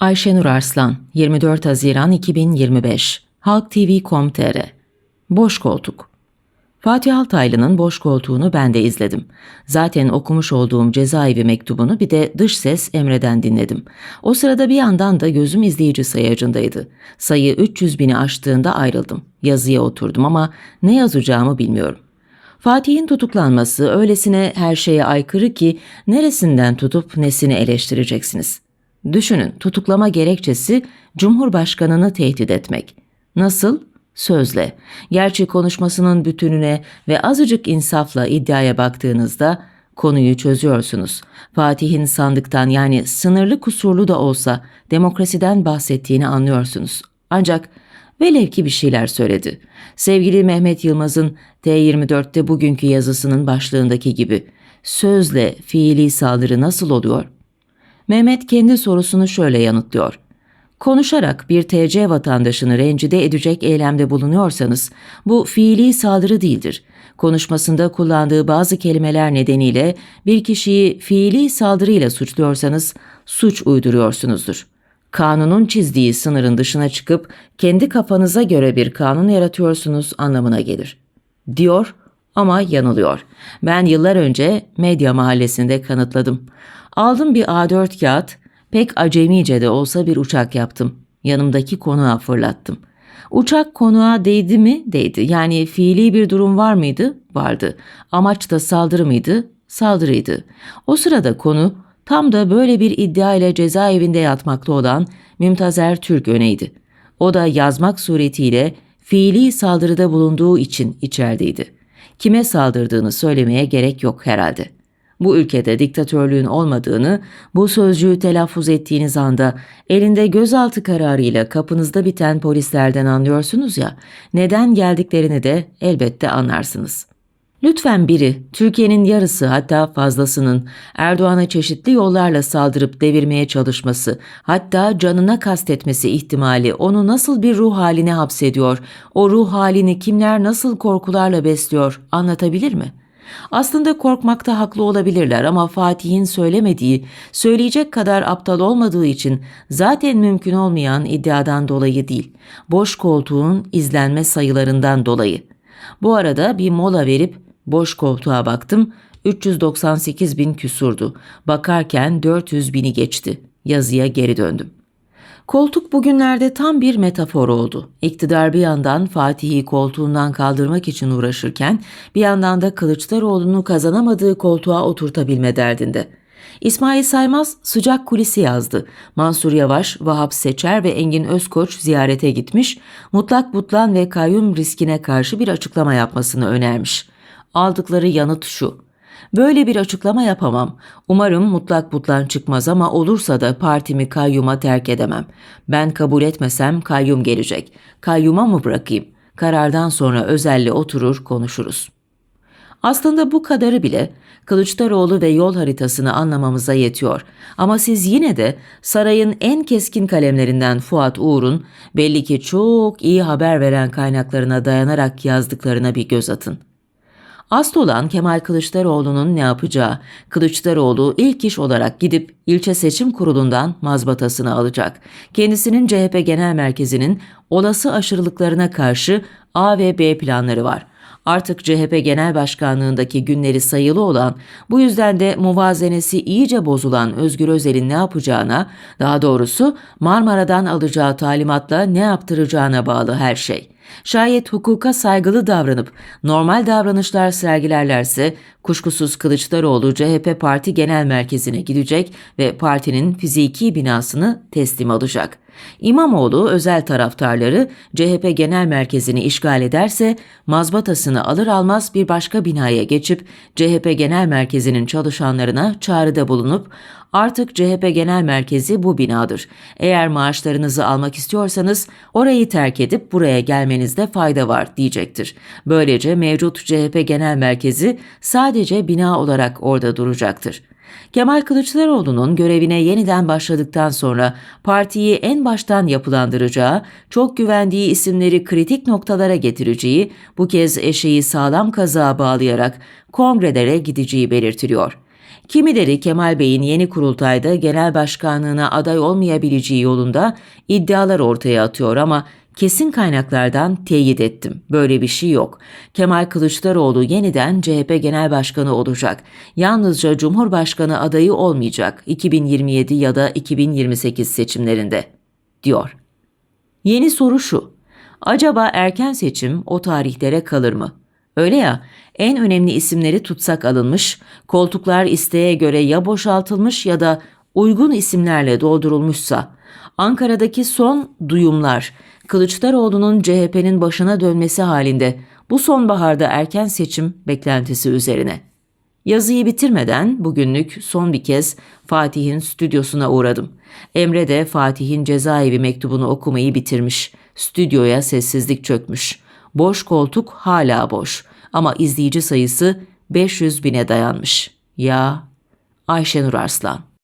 Ayşenur Arslan, 24 Haziran 2025, Halk TV.com.tr Boş Koltuk Fatih Altaylı'nın boş koltuğunu ben de izledim. Zaten okumuş olduğum cezaevi mektubunu bir de dış ses Emre'den dinledim. O sırada bir yandan da gözüm izleyici sayacındaydı. Sayı 300 bini aştığında ayrıldım. Yazıya oturdum ama ne yazacağımı bilmiyorum. Fatih'in tutuklanması öylesine her şeye aykırı ki neresinden tutup nesini eleştireceksiniz. Düşünün tutuklama gerekçesi Cumhurbaşkanını tehdit etmek. Nasıl? Sözle. Gerçi konuşmasının bütününe ve azıcık insafla iddiaya baktığınızda konuyu çözüyorsunuz. Fatih'in sandıktan yani sınırlı kusurlu da olsa demokrasiden bahsettiğini anlıyorsunuz. Ancak velev ki bir şeyler söyledi. Sevgili Mehmet Yılmaz'ın T24'te bugünkü yazısının başlığındaki gibi sözle fiili saldırı nasıl oluyor? Mehmet kendi sorusunu şöyle yanıtlıyor. Konuşarak bir TC vatandaşını rencide edecek eylemde bulunuyorsanız bu fiili saldırı değildir. Konuşmasında kullandığı bazı kelimeler nedeniyle bir kişiyi fiili saldırıyla suçluyorsanız suç uyduruyorsunuzdur. Kanunun çizdiği sınırın dışına çıkıp kendi kafanıza göre bir kanun yaratıyorsunuz anlamına gelir. Diyor ama yanılıyor. Ben yıllar önce medya mahallesinde kanıtladım. Aldım bir A4 kağıt, pek acemice de olsa bir uçak yaptım. Yanımdaki konuğa fırlattım. Uçak konuğa değdi mi? Değdi. Yani fiili bir durum var mıydı? Vardı. Amaç da saldırı mıydı? Saldırıydı. O sırada konu tam da böyle bir iddia ile cezaevinde yatmakta olan Mümtazer Türk öneydi. O da yazmak suretiyle fiili saldırıda bulunduğu için içerideydi. Kime saldırdığını söylemeye gerek yok herhalde. Bu ülkede diktatörlüğün olmadığını, bu sözcüğü telaffuz ettiğiniz anda elinde gözaltı kararıyla kapınızda biten polislerden anlıyorsunuz ya, neden geldiklerini de elbette anlarsınız. Lütfen biri, Türkiye'nin yarısı hatta fazlasının Erdoğan'a çeşitli yollarla saldırıp devirmeye çalışması, hatta canına kastetmesi ihtimali onu nasıl bir ruh haline hapsediyor, o ruh halini kimler nasıl korkularla besliyor anlatabilir mi?'' Aslında korkmakta haklı olabilirler ama Fatih'in söylemediği, söyleyecek kadar aptal olmadığı için zaten mümkün olmayan iddiadan dolayı değil, boş koltuğun izlenme sayılarından dolayı. Bu arada bir mola verip boş koltuğa baktım, 398 bin küsurdu. Bakarken 400 bini geçti. Yazıya geri döndüm. Koltuk bugünlerde tam bir metafor oldu. İktidar bir yandan Fatih'i koltuğundan kaldırmak için uğraşırken bir yandan da Kılıçdaroğlu'nu kazanamadığı koltuğa oturtabilme derdinde. İsmail Saymaz sıcak kulisi yazdı. Mansur Yavaş, Vahap Seçer ve Engin Özkoç ziyarete gitmiş, mutlak butlan ve kayyum riskine karşı bir açıklama yapmasını önermiş. Aldıkları yanıt şu. Böyle bir açıklama yapamam. Umarım mutlak butlan çıkmaz ama olursa da partimi kayyuma terk edemem. Ben kabul etmesem kayyum gelecek. Kayyuma mı bırakayım? Karardan sonra özelle oturur konuşuruz. Aslında bu kadarı bile Kılıçdaroğlu ve yol haritasını anlamamıza yetiyor. Ama siz yine de sarayın en keskin kalemlerinden Fuat Uğur'un belli ki çok iyi haber veren kaynaklarına dayanarak yazdıklarına bir göz atın. Asıl olan Kemal Kılıçdaroğlu'nun ne yapacağı. Kılıçdaroğlu ilk iş olarak gidip ilçe seçim kurulundan mazbatasını alacak. Kendisinin CHP Genel Merkezi'nin olası aşırılıklarına karşı A ve B planları var artık CHP Genel Başkanlığındaki günleri sayılı olan, bu yüzden de muvazenesi iyice bozulan Özgür Özel'in ne yapacağına, daha doğrusu Marmara'dan alacağı talimatla ne yaptıracağına bağlı her şey. Şayet hukuka saygılı davranıp normal davranışlar sergilerlerse kuşkusuz Kılıçdaroğlu CHP Parti Genel Merkezi'ne gidecek ve partinin fiziki binasını teslim alacak. İmamoğlu özel taraftarları CHP Genel Merkezi'ni işgal ederse mazbatasını alır almaz bir başka binaya geçip CHP Genel Merkezi'nin çalışanlarına çağrıda bulunup Artık CHP Genel Merkezi bu binadır. Eğer maaşlarınızı almak istiyorsanız orayı terk edip buraya gelmenizde fayda var diyecektir. Böylece mevcut CHP Genel Merkezi sadece bina olarak orada duracaktır. Kemal Kılıçdaroğlu'nun görevine yeniden başladıktan sonra partiyi en baştan yapılandıracağı, çok güvendiği isimleri kritik noktalara getireceği, bu kez eşeği sağlam kazığa bağlayarak kongrelere gideceği belirtiliyor. Kimileri Kemal Bey'in yeni kurultayda genel başkanlığına aday olmayabileceği yolunda iddialar ortaya atıyor ama kesin kaynaklardan teyit ettim. Böyle bir şey yok. Kemal Kılıçdaroğlu yeniden CHP Genel Başkanı olacak. Yalnızca Cumhurbaşkanı adayı olmayacak 2027 ya da 2028 seçimlerinde, diyor. Yeni soru şu. Acaba erken seçim o tarihlere kalır mı? Öyle ya, en önemli isimleri tutsak alınmış, koltuklar isteğe göre ya boşaltılmış ya da uygun isimlerle doldurulmuşsa, Ankara'daki son duyumlar, Kılıçdaroğlu'nun CHP'nin başına dönmesi halinde bu sonbaharda erken seçim beklentisi üzerine. Yazıyı bitirmeden bugünlük son bir kez Fatih'in stüdyosuna uğradım. Emre de Fatih'in cezaevi mektubunu okumayı bitirmiş. Stüdyoya sessizlik çökmüş. Boş koltuk hala boş ama izleyici sayısı 500 bine dayanmış. Ya Ayşenur Arslan.